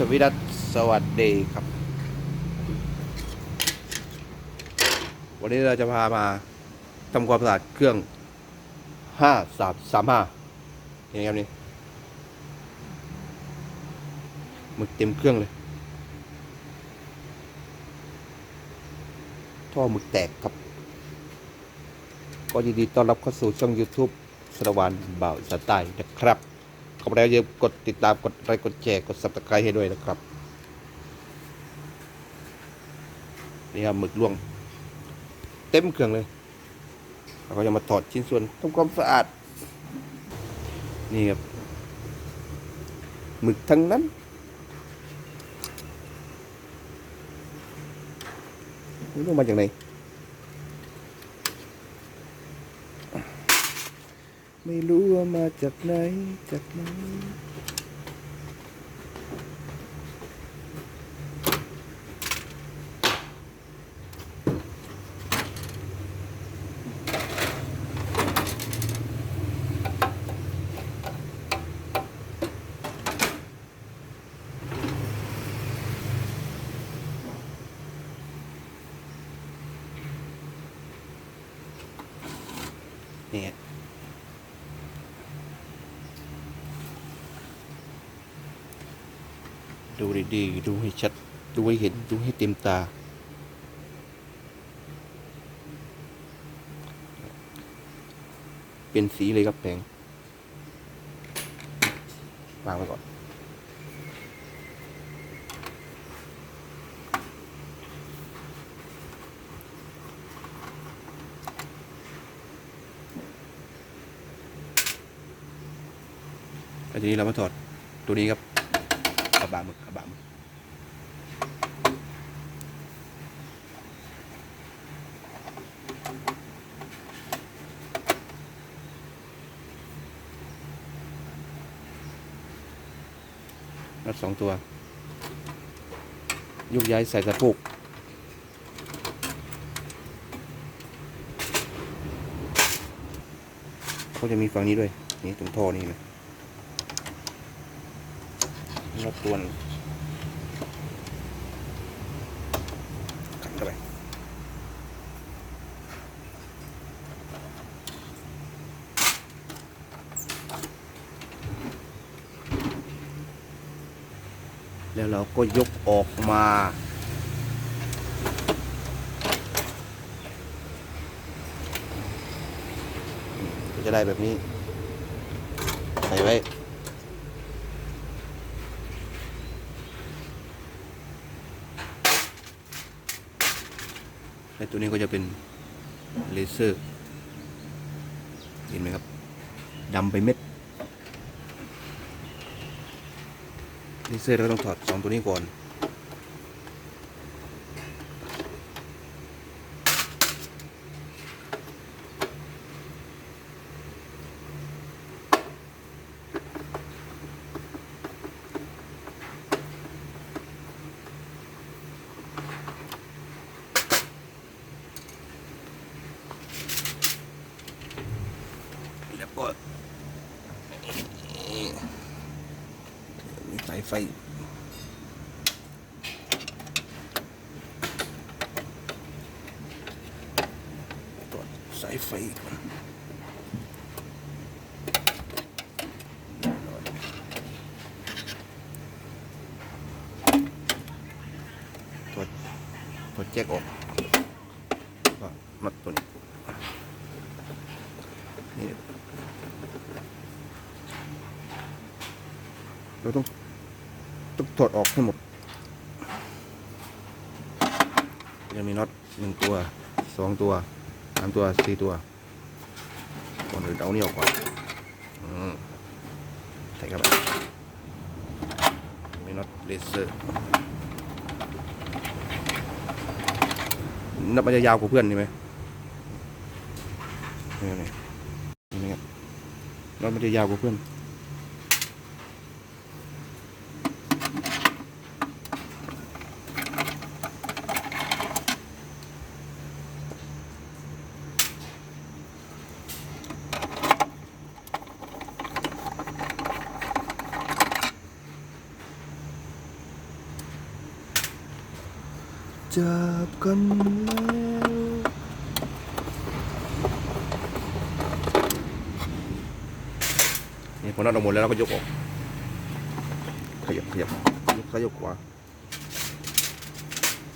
สวีดัสสวัสดีครับ วันนี้เราจะพามาทำความสะอาดเครื่องห้าสามสามห้าเห็นไหมครับนี่หมึกเต็มเครื่องเลย ท่อหมึกแตกครับ ก็ยินดีต้อนรับเข้าสู่ช่อง YouTube สรวานบ่าวสไตล์นะครับ ขอบคุณแล้วอย่าลืมกดติดตามกดไลค์กดแชร์กด subscribe ให้ด้วยนะครับนี่ครับหมึกล่วง เต็มเครื่องเลยเราก็จะมาถอดชิ้นส่วนทำความสะอาด นี่ครับหมึกทั้งนั้นไม่รู้มาจากไหน ไม่รู้ว่ามาจากไหน จากไหน เนี่ไดูดีๆ ดูให้ชัด ดูให้เห็น ดูให้เต็มตา เป็นสีเลยครับแปลงวางไว้ก่อนแล้วทีนี้เรามาถอดตัวนี้ครับ กระบะหมึกกระบะหมึกนัดสองตัวยุกย้ายใส่สะโพกเขาจะมีฝั่งนี้ด้วย นี่ตรงท่อนี่นะ รบกวนขันเข้าไปแล้วเราก็ยกออกมา จะได้แบบนี้ ใส่ไว้ และ ตัวนี้ก็จะเป็นเลเซอร์ เห็นไหมครับดำไปเม็ดเลเซอร์เราต้องถอดสองตัวนี้ก่อน ไฟตัวสายไฟก่อนตัวตัวแจ็คออกก็มัดตัวนี้นี่เราต้อง ต้องถอดออกให้หมดจะมีน็อตหนึ่งตัวสองตัวสามตัวสี่ตัวก่อนอื่นเอานี่ออกก่อนอใส่เข้าไปมีน็อตเลเซอร์นับมันจะยาวกว่าเพื่อนใช่ไหมนี่นี่นี่ครับน็อตมันจะยาวกว่าเพื่อน จากกันแล้วนี่พอนัดออกหมดแล้วเราก็ยกออก ขยับขยับยกขยับขวา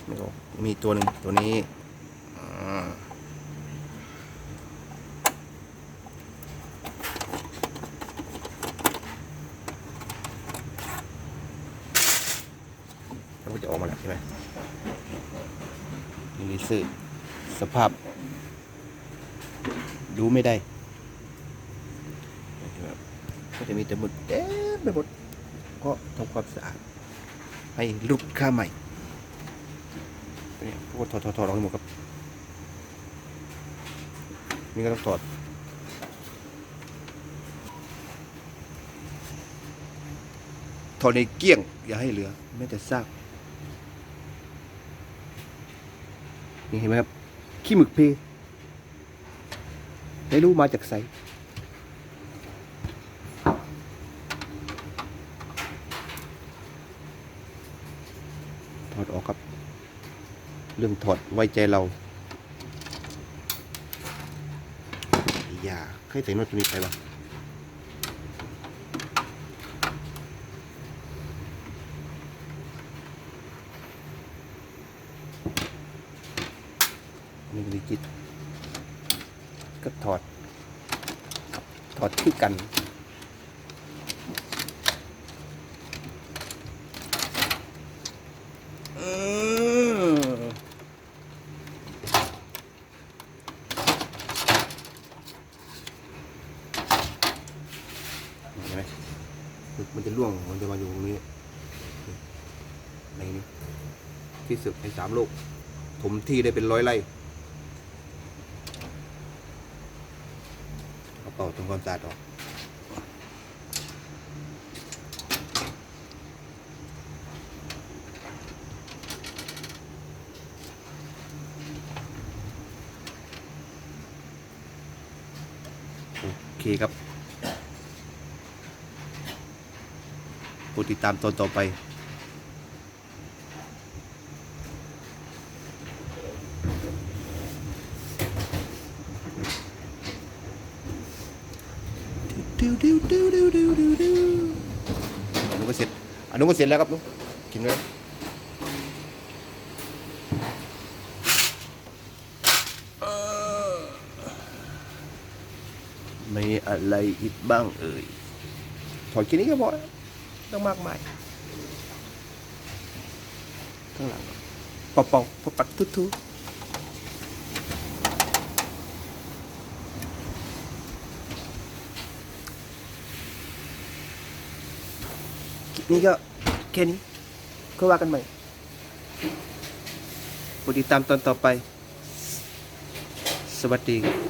ไม่ออกมีตัวหนึ่งตัวนี้อ่าก็จะออกมาแล้วใช่ไหม นี่สื่อสภาพ ดูไม่ได้ก็จะมีแต่หมดเต็มไปหมดก็ทำความสะอาด ให้ลุดค่าใหม่เนี่ยพวกถอดถอดถอดออกให้หมดครับ นี่ก็ต้องถอดถอดในเกลี้ยง อย่าให้เหลือแม้แต่ซาก นี่เห็นไหมครับ ขี้หมึกเพไม่รู้มาจากไสถอดออกครับ เรื่องถอดไว้ใจเราอย่าใครใส่โน้ตตัวนี้ไปวะ นี่ลิจิตก็ถอด ถอดที่กันอืมเห็นไหมมันจะล่วง มันจะมาอยู่ตรงนี้อะไรนี่ที่สึกในสามโลก ถมที่ได้เป็นร้อยไร่ เอาเป่าทำความสะอาดออกโอเคครับโปรดติดตามตอนต่อไป ดิวดิวดิวดิวดิวดิวดิวอนนู้นก็เสร็จอนนู้นก็เสร็จแล้วครับนุ๊กกินเลยมีอะไรอีกบ้างเอ่ยถอดแค่นี้ก็พอต้องมากมายข้างหลังปอกปอกปอกปัดทุทุคลิป นี่ก็แค่นี้ก็ว่ากันใหม่โปรดติดตามตอนต่อไป สวัสดี